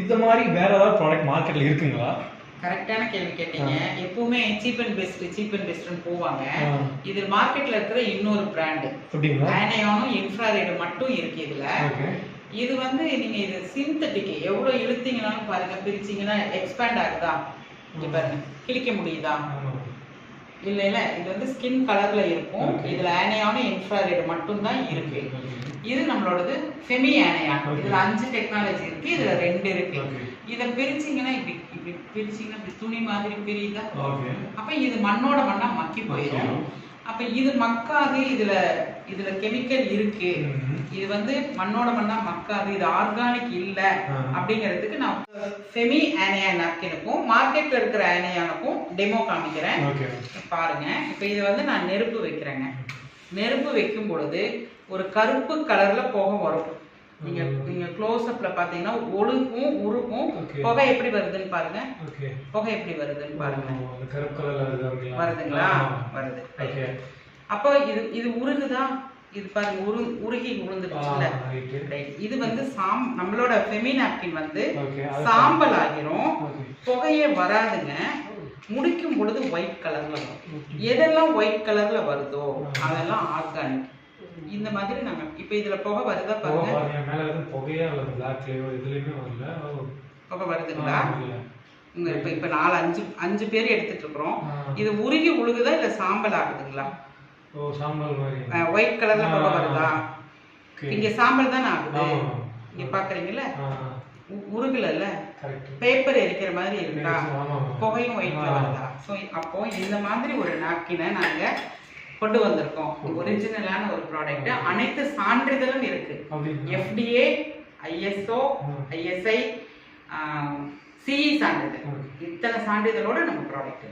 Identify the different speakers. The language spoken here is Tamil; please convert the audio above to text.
Speaker 1: இந்த மாதிரி வேற ஏதாவது ப்ராடக்ட் மார்க்கெட்ல இருக்குங்களா?
Speaker 2: கரெக்டான கேள்வி கேட்டீங்க. எப்பவுமே cheap and best cheap and பெஸ்ட்னு போவாங்க. இது மார்க்கெட்ல இருக்கிற இன்னொரு பிராண்டு ஆனையானும் இன்ஃப்ராரெட் மட்டும் இருக்கு இதுல. இது வந்து நீங்க இது சிந்தட்டிக் எவ்வளவு இழுத்தீங்கனாலும் பாருங்க பிரிச்சீங்கன்னா எக்ஸ்பேண்ட் ஆகுதா? பாருங்க கிழிக்க முடியுதா? இல்ல இல்ல இது வந்து ஸ்கின் கலர்ல இருக்கும். இதுல ஆனையானும் இன்ஃப்ராரெட் மட்டும் தான் இருக்கு இது நம்மளோடது செமி ஆனையான். இதுல அஞ்சு டெக்னாலஜி இருக்கு இதுல ரெண்டு இருக்கு. இத பிரிச்சீங்கன்னா இப்படி இப்படி பிரிச்சீங்கன்னா இப்படி துணி மாதிரி பிரியுதா அப்ப இது மண்ணோட மண்ணா மக்கி போயிடும். அப்ப இது மக்காது இதுல இதுல கெமிக்கல் இருக்கு. இது வந்து மண்ணோட மண்ணா மக்காது இது ஆர்கானிக் இல்ல. அப்படிங்கிறதுக்கு நான் செமி ஆனையான் நாப்கினுக்கும் மார்க்கெட்ல இருக்கிற ஆனையானுக்கும் டெமோ காமிக்கிறேன். பாருங்க. இப்போ இது வந்து நான் நெருப்பு வைக்கிறேங்க. நெருப்பு வைக்கும் பொழுது ஒரு கருப்பு கலர்ல புகை வரும். நீங்க. நீங்க க்ளோஸ் அப்ல பாத்தீங்கன்னா ஒழுகும் உருகும்.
Speaker 1: Okay.
Speaker 2: புகை எப்படி வருதுன்னு பாருங்க. புகை எப்படி வருதுன்னு பாருங்க. வருதுங்களா? வருது. அப்போ இது இது உருகுதா? இது பாருங்க உரு உருகி Right. இது வந்து சாம் நம்மளோட ஃபெமி நாப்கின் வந்து சாம்பல் ஆகிரும் புகையே வராதுங்க. முடிக்கும் பொழுது ஒயிட் கலர்ல வரும். எதெல்லாம் ஒயிட் கலர்ல வருதோ அதெல்லாம் ஆர்கானிக் இந்த மாதிரி நாங்க இப்ப இதுல புகை வருதா பாருங்க.
Speaker 1: மேல எதுவும் புகையா அல்லது பிளாக்லயோ இதுலயுமே வரல.
Speaker 2: புகை வருதுங்களா. உங்க இப்ப இப்ப நாலு அஞ்சு அஞ்சு பேர் எடுத்துட்டு இருக்கிறோம். இது உருகி உழுகுதா இல்ல சாம்பல் ஆகுதுங்களா?
Speaker 1: ஓ சாம்பல் மாதிரி.
Speaker 2: ஒயிட் கலர்ல புகை. வருதா? இங்க சாம்பல் தானே ஆகுது. இங்க பாக்குறீங்கல்ல? உருகலல்ல? பேப்பர் எரிக்கிற மாதிரி இருக்கா? புகையும் ஒயிட்ல. வருதா? ஸோ அப்போ இந்த மாதிரி ஒரு நாப்கினை நாங்க கொண்டு வந்திருக்கோம் ஒரிஜினலான ஒரு ப்ராடக்ட் அனைத்து சான்றிதழும் இருக்கு? FDA ISO. ஐஎஸ்ஐ சிஇ சான்றிதழ். இத்தனை சான்றிதழோட நம்ம ப்ராடக்ட்